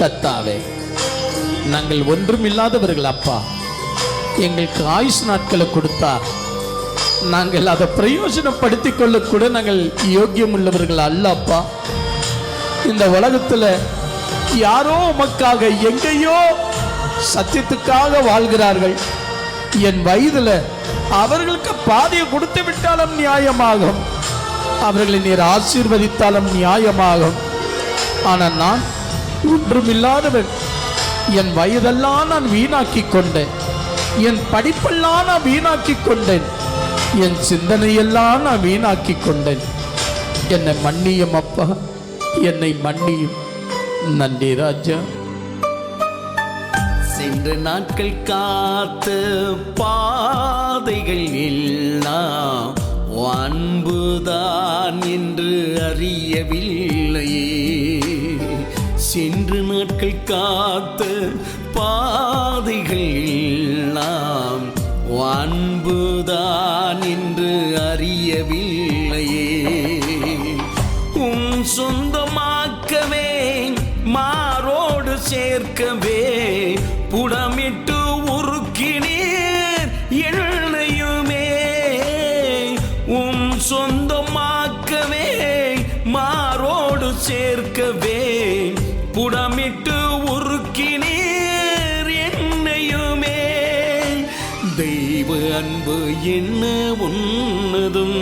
கத்தாவே நாங்கள் ஒன்றும் இல்லாதவர்கள் அப்பா. எங்களுக்கு ஆயுஷ் நாட்களை கொடுத்தார் நாங்கள் அதை பிரயோஜனப்படுத்தி கொள்ளக்கூட நாங்கள் யோக்கியம் உள்ளவர்கள் அல்ல அப்பா. இந்த உலகத்தில் யாரோ உமக்காக எங்கேயோ சத்தியத்துக்காக வாழ்கிறார்கள். என் வயதில் அவர்களுக்கு பாதையை கொடுத்து விட்டாலும் நியாயமாகும். அவர்களை நீர் ஆசீர்வதித்தாலும் நியாயமாகும். ஆனால் நான் ஒன்றுமில்லாதவன் என் வயதெல்லாம் நான் வீணாக்கி கொண்டேன். என் படிப்பெல்லாம் நான் வீணாக்கி கொண்டேன். என் சிந்தனையெல்லாம் நான் வீணாக்கி கொண்டேன். என்னை மன்னியும் அப்பா என்னை மன்னியும் நன்றி ராஜா. சென்ற நாட்கள் காத்த பாதைகள் எல்லாம் அன்புதான் என்று அறியவில்லை. சென்று நாட்கள் காத்த பாதைகள் எல்லாம் அன்புதான் என்று அறியவில்லையே. உம் சொந்தமாக்கவே மாரோடு சேர்க்கவே புடமிட்டு அன்பு என்ன உன்னதும்?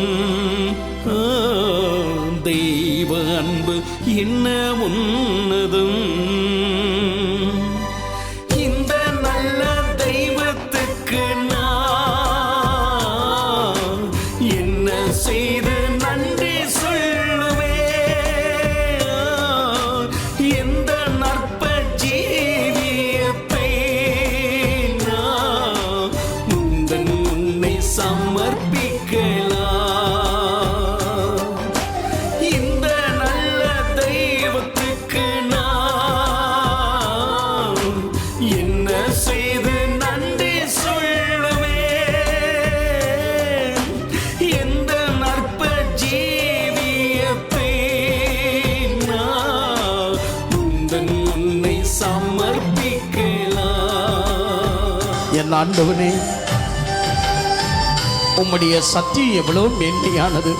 தெய்வ அன்பு என்ன உன்னதும்? என் ஆண்டவனே உம்முடைய சத்தியம் எவ்வளவு மேன்மையானது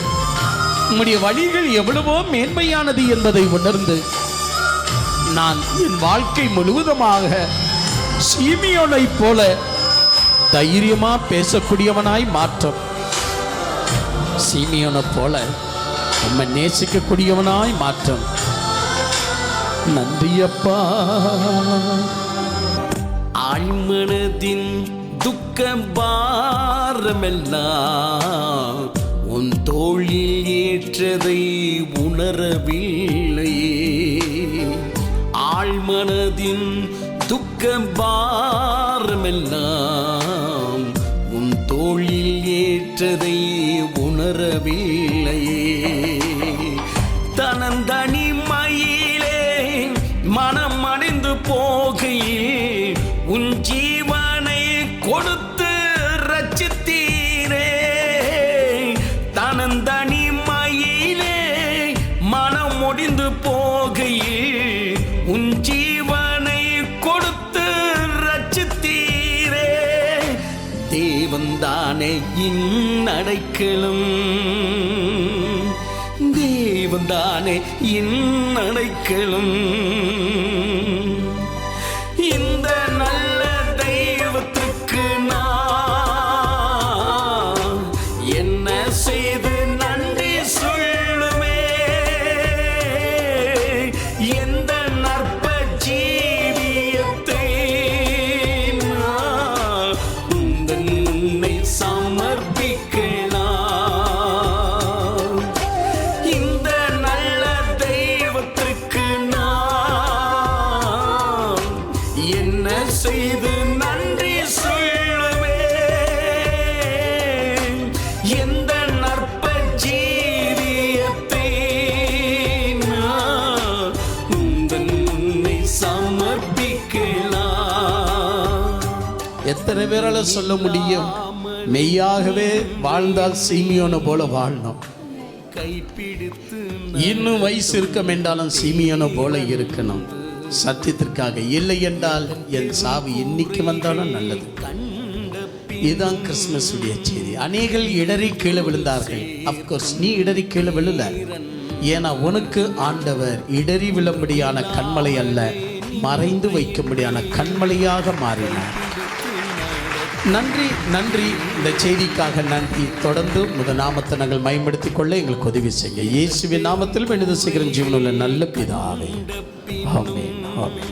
உம்முடைய வழிகள் எவ்வளவோ மேன்மையானது என்பதை உணர்ந்து நான் என் வாழ்க்கை முழுவதுமாக சீமியோனைப் போல தைரியமா பேசக்கூடியவனாய் மாற்றம். சீமியோனை போல நம்ம நேசிக்கக்கூடியவனாய் மாற்றம். நன்றியப்பா. ஆழ்மனதின் துக்க பாரமெல்லாம் உன் தோழில் ஏற்றதை உணரவில்லையே. ஆழ்மனதின் துக்க பாரமெல்லாம் உன் தோழில் ஏற்றதை உணரவில்லையே. தனந்தனி ரச்சித்தீரே தேவன்தானே இன்னடைக்கலும். தேவன்தானே இன்னடைக்கலும். இந்த நல்ல தெய்வத்துக்கு நான் என்ன செய்து செய்து நன்றி சொல்லுவேன் எந்த நற்ப ஜீவியத்தை உன்னை சமர்ப்பிக்கலாம். எத்தனை பேரால சொல்ல முடியும்? மெய்யாகவே வாழ்ந்தால் சீமியோனை போல வாழணும். கைப்பிடித்து இன்னும் வயசு இருக்க வேண்டாலும் சீமியோனை போல இருக்கணும். சத்தியத்திற்காக இல்லை என்றால் என் சாவு என்னைக்கு வந்தாலும் நல்லது. இதுதான் கிறிஸ்துமஸ் உடைய செய்தி. அநேகர் இடறி கீழே விழுந்தார்கள். அப்கோர்ஸ் நீ இடறி கீழே விழுல. ஏன்னா உனக்கு ஆண்டவர் இடறி விழும்படியான கண்மலை அல்ல மறைந்து வைக்கும்படியான கண்மலையாக மாறினார். நன்றி நன்றி. இந்த செய்திக்காக நன்றி. தொடர்ந்து முத நாமத்தை நாங்கள் பயன்படுத்திக் கொள்ள எங்களுக்கு உதவி செய்ய இயேசுவின் நாமத்தில் விடுதலை செய்கிற ஜீவனுள்ள நல்ல பிதாவே. 아멘.